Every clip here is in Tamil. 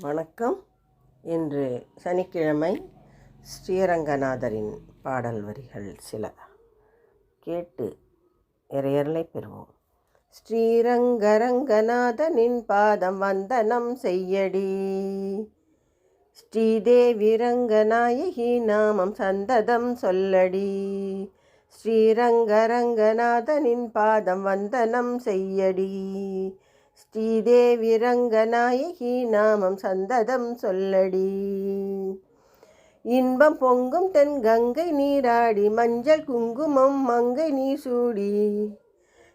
வணக்கம். இன்று சனிக்கிழமை ஸ்ரீரங்கநாதரின் பாடல் வரிகள் சில. கேட்டு இறையர்களை பெறுவோம். ஸ்ரீரங்கரங்கநாதனின் பாதம் வந்தனம் செய்யடி. ஸ்ரீதேவி ரங்கநாயகி நாமம் சந்ததம் சொல்லடி. ஸ்ரீரங்கரங்கநாதனின் பாதம் வந்தனம் செய்யடி. ஸ்ரீதேவி ரங்கநாயகி நாமம் சந்ததம் சொல்லடி. இன்பம் பொங்கும் தென் கங்கை நீராடி மஞ்சள் குங்குமம் மங்கை நீ சூடி.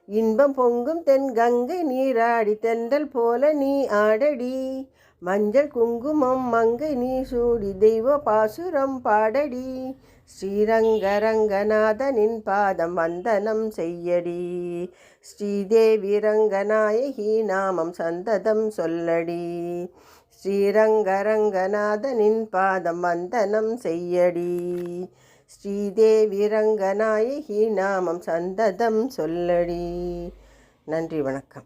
இன்பம் பொங்கும் தென் கங்கை நீராடி தென்றல் போல நீ ஆடடி. மஞ்சள் குங்குமம் மங்கை நீ சூடி தெய்வ பாசுரம் பாடடி. ஸ்ரீரங்கரங்கநாதனின் பாதம் வந்தனம் செய்யடி. ஸ்ரீதேவி ரங்கநாயகி நாமம் சந்ததம் சொல்லடி. ஸ்ரீரங்கரங்கநாதனின் பாதம் வந்தனம் செய்யடி. ஸ்ரீதேவி ரங்கநாயகி நாமம் சந்ததம் சொல்லடி. நன்றி வணக்கம்.